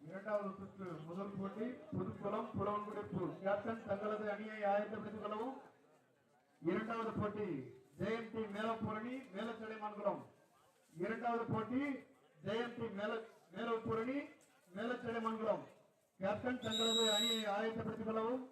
இரண்டாவது சுற்று முதல் போட்டி புதுக்குளம் புலவன்குடி கேப்டன் தங்களது அணியை ஆயத்தப்படுத்திக் கொள்ளவும். இரண்டாவது போட்டி ஜெயந்தி மேலப்பூரணி மேலச்சடைமான்குளம் இரண்டாவது போட்டி ஜெயந்தி மேல மேலப்பூரணி மேலச்சடைமான்குளம் கேப்டன் தங்களது அணியை ஆயத்தப்படுத்திக் கொள்ளவும்.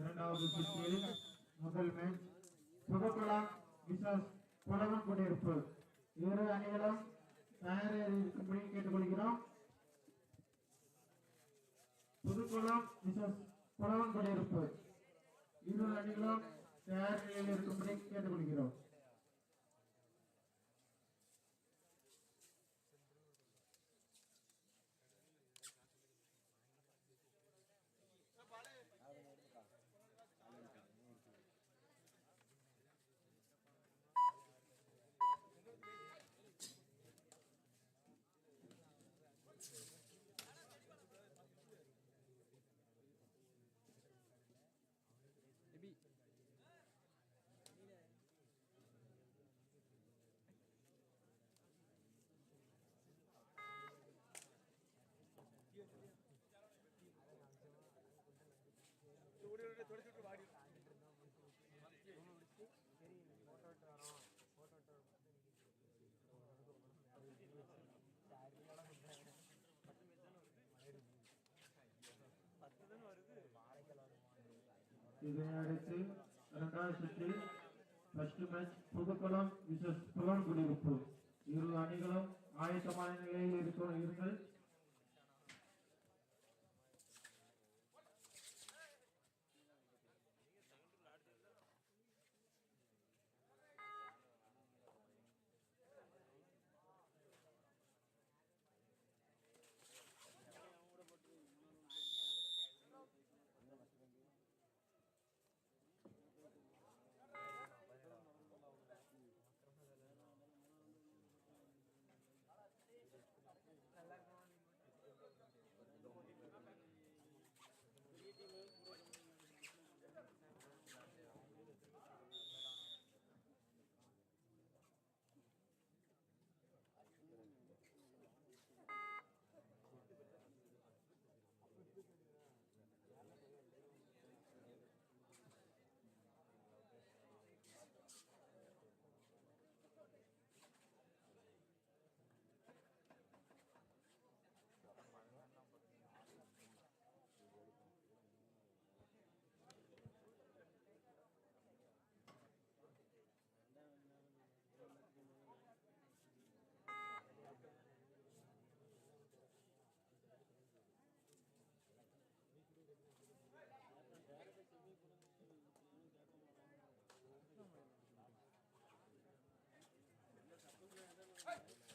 இரண்டாவது சுற்றில் முதல் மேட்ச் புதுக்குளம் விசஸ் புலவன் குடியிருப்பு இரு அணிகளும் தயாரில் இருக்கும்படி கேட்டுக்கொள்கிறோம். புதுக்குளம் விசஸ் புலவன் குடியிருப்பு இரு அணிகளும் தயார் இருக்கும்படி கேட்டுக்கொள்கிறோம். இதை அடுத்து இரண்டாவது சுற்றில் ஃபர்ஸ்ட் மேட்ச் புதுக்குளம் விசஸ் புலன் குடியிருப்பு இரு அணிகளும் ஆயத்தமான நிலையில் இருக்க இருங்கள் இரு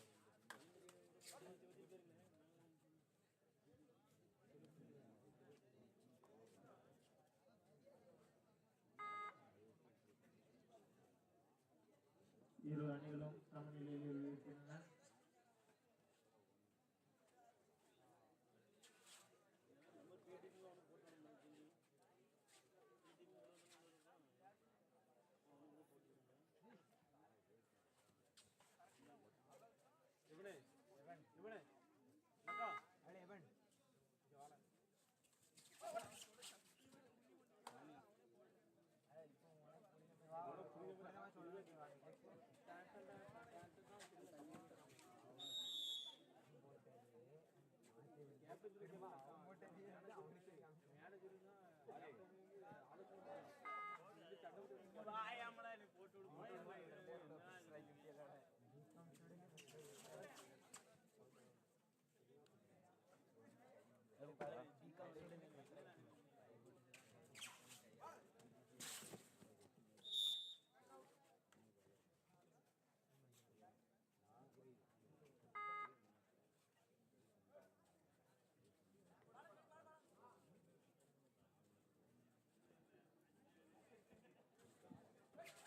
Good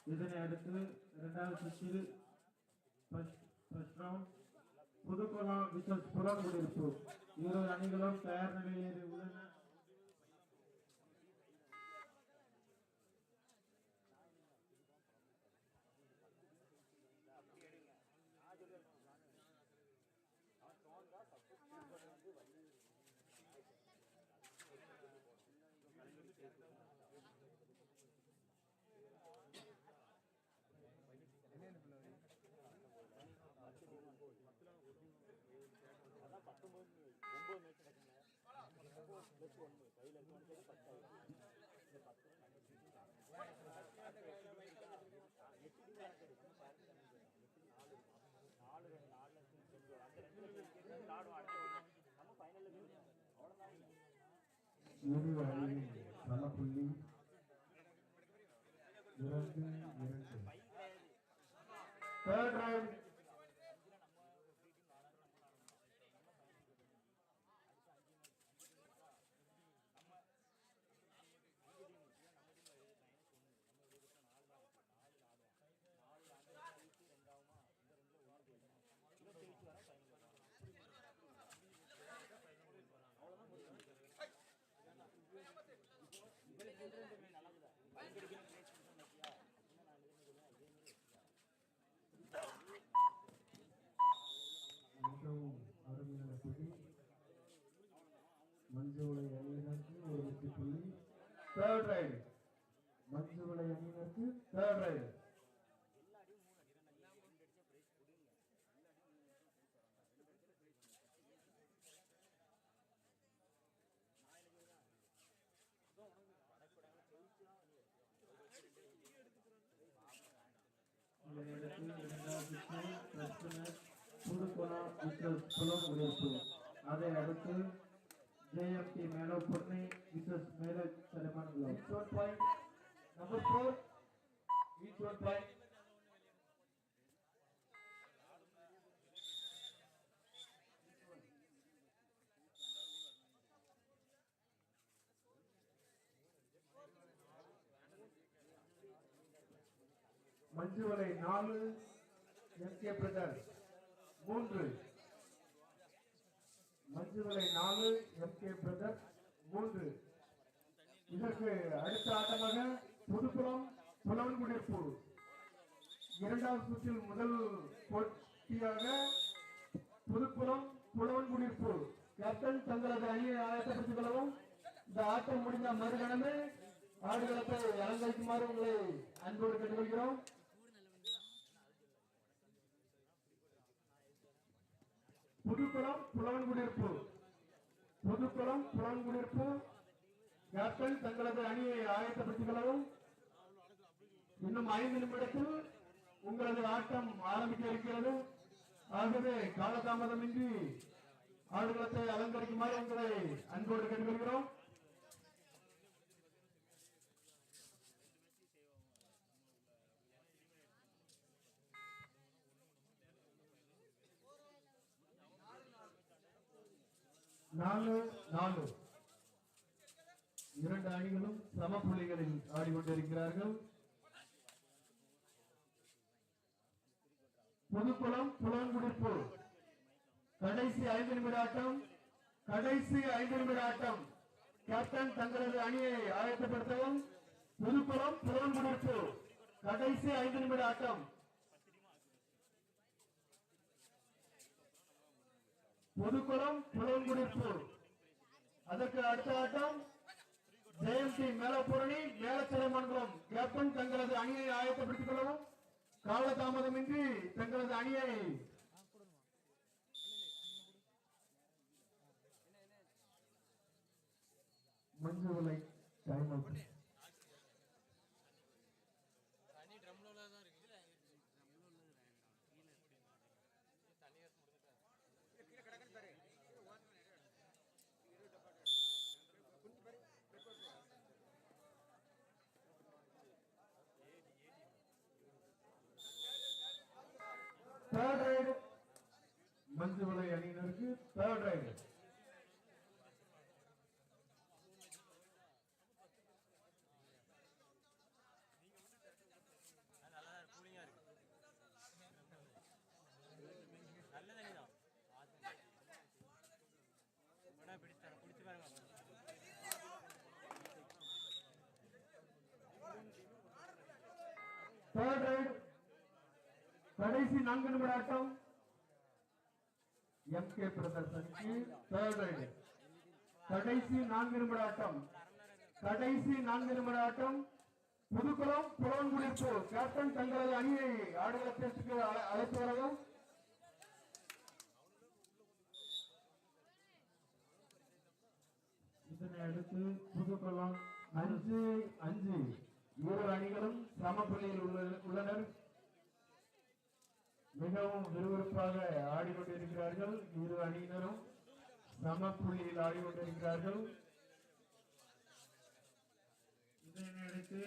இதனை அடுத்து இரண்டாவது சுற்றில் first first round Pudukulam vs Pulangudiyiruppu இரு அணிகளும் தயார் நிலையில் உள்ளன இரு அணியின் சமப்புள்ளி இரண்டு இரண்டு தேர்ட் ரவுண்ட் அதை அடுத்து ஜேஎம்டி மேலோ பொன்னி மிஸ்எஸ் மேலோ சலமான் ஷோட் point number four each one point Manjuvalai நாலு எம்கே பிரதர்ஸ் மூன்று. மஞ்சுவலை நாலு எம்கே பிரதர்ஸ் மூன்று. இதற்கு அடுத்த ஆட்டமாக புதுப்புறம் புலவன்குடியிருப்பு இரண்டாவது சுற்றில் முதல் போட்டியாக புதுப்புறம் புலவன்குடியிருப்பு கேப்டன் தங்களது அணியை ஆயத்தப்படுத்திக் கொள்ளவும் இந்த ஆட்டம் முடிந்த மறுகணமே ஆடுகளத்தை அலங்கரிக்குமாறு உங்களை அன்போடு கேட்டுக்கொள்கிறோம் புதுக்குளம் புலவன்குடியிருப்பு புதுக்குளம் புலவன்குடியிருப்பு கேப்டன் தங்களது அணியை ஆயத்தப்படுத்திக் கொள்ளவும் இன்னும் ஐந்து நிமிடத்தில் உங்களது ஆட்டம் ஆரம்பிக்க இருக்கிறது. ஆகவே காலதாமதமின்றி ஆடுகளத்தை அலங்கரிக்குமாறு உங்களை அன்போடு கேட்டுக்கொள்கிறோம். நாலு நாலு. இரண்டு அணிகளும் சம புள்ளிகளில் ஆடிக்கொண்டிருக்கிறார்கள். புதுக்குளம் புலங்குடிப்பு கடைசி ஐந்து நிமிட ஆட்டம் கடைசி ஐந்து நிமிட ஆட்டம் கேப்டன் தங்களது அணியை ஆயத்தப்படுத்தவும் புதுக்குளம் புலங்குடிப்பு கடைசி ஐந்து நிமிட ஆட்டம் புதுக்குளம் புலங்குடிப்பூர். அதற்கு அடுத்த ஆட்டம் ஜெயந்தி மேலப்புரணி மேலச்சிறை மன்றம் கேப்டன் தங்களது அணியை ஆயத்தப்படுத்திக் கொள்ளவும் காலதாமதமின்றி தங்களது அணியை Manjulai time out third raid Manjuvalai அணியினருக்கு தேர்ட் ரைடு நல்ல தண்ணி தான் பிடிச்சாங்க பிடிச்சு பாருங்க கடைசி நான்கு நிமிட ஆட்டம் M K brothers third raid கடைசி நான்கு நிமிட ஆட்டம் கடைசி நான்கு நிமிட ஆட்டம் புதுக்குளம் புலவன்குடிப்பு கேப்டன் தங்களது அணியை ஆடுகளத்திற்கு அழை- அழைத்து வரவும். இதனை அடுத்து புதுக்குளம் அஞ்சு அஞ்சு. இரு அணிகளும் சம உள்ளனர். மிகவும் விறுவிறுப்பாக ஆடிக்கொண்டிருக்கிறார்கள். இரு அணியினரும் சம புள்ளியில் ஆடிக்கொண்டிருக்கிறார்கள். இதனை அடுத்து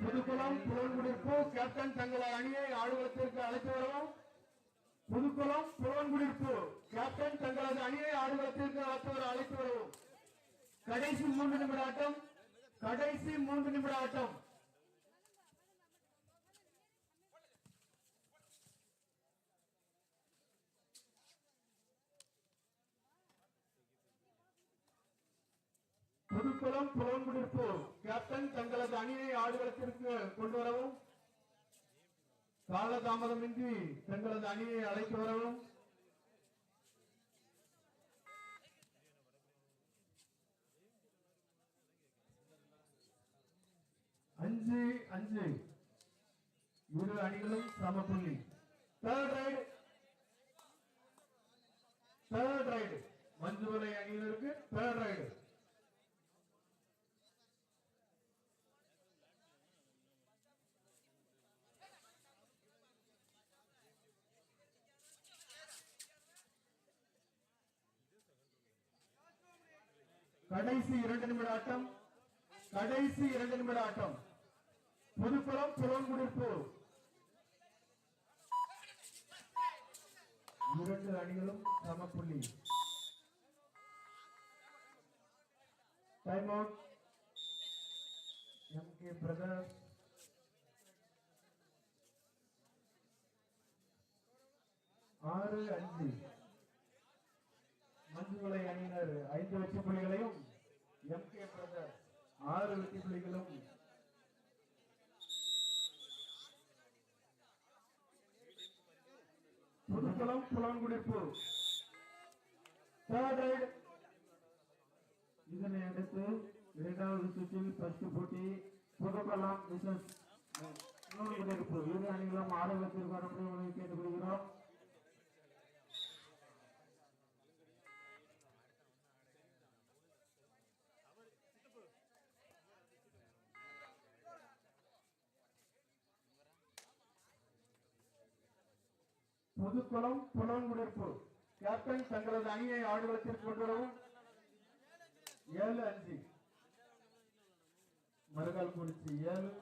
புதுக்குளம் versus கேப்டன் தங்களது அணியை ஆடுகளத்திற்கு அழைத்து வரவும் புதுக்குளம் புலன்குடிப்பு கேப்டன் தங்களது அணியை ஆடுகளத்திற்கு அழைத்து வர அழைத்து வரவும். கடைசி மூன்று நிமிட ஆட்டம். கடைசி மூன்று நிமிட ஆட்டம் புதுக்குளம் புலம்புடிப்பு கேப்டன் தங்களது அணியை ஆடுகளத்திற்கு கொண்டு வரவும் காலதாமதமின்றி தங்களது அணியை அழைத்து வரவும் அஞ்சு. இரு அணிகளும் சம புள்ளி third raid third raid Manjuvalai அணியினருக்கு தேர்ட் ரைடு கடைசி இரண்டு நிமிட ஆட்டம். கடைசி இரண்டு நிமிட ஆட்டம். புதுக்குளம் புலங்குடிப்பு இரண்டு அணிகளும் சமப்புள்ளி. Time out M K brother ஆறு அஞ்சு. மஞ்சுமலை அணியினர் ஐந்து வெற்றி புள்ளிகளையும் எம் கே பிரதர் ஆறு வெற்றி புள்ளிகளும் புதுக்குளம் புலன்குடிப்பு இதனை அடுத்து இரண்டாவது சுற்றில் பஸ்ட் போட்டி புதுக்குளம் விசஸ் புலவன்குடியிருப்பு இரு அணிகளும் ஆரோக்கியத்திற்கு வரக்கூடிய கேட்டுக்கொள்கிறோம். புதுக்குளம் புலன்குடிப்பு கேப்டன் தங்களது அணியை ஆடுகளத்திற்கு கொண்டுவரவும். ஏழு அஞ்சு. மறுகால் குறிச்சி ஏழு.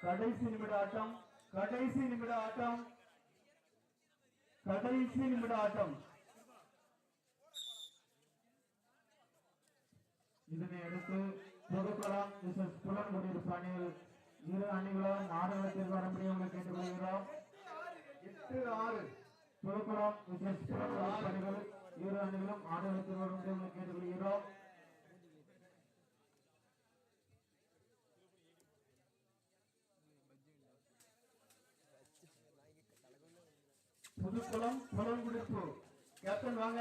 கடைசி நிமிட ஆட்டம். கடைசி நிமிட ஆட்டம். கடைசி நிமிட ஆட்டம். இதனை அடுத்து புதுக்குளம் விசஸ் புலன்குடியிருப்பு அணியில் இரு அணிகளும் ஆரோக்கியத்திற்கு வரக்கூடிய கேட்டுக்கொள்கிறோம். எட்டு ஆறு. புதுக்குளம் விசஸ் புலன்குடியிருப்பு அணிகள் இரு அணிகளும் ஆரோக்கியத்திற்கு வரக்கூடிய கேட்டுக்கொள்கிறோம். புதுக்குளம் புலன்குடிப்பு கேப்டன் வாங்க.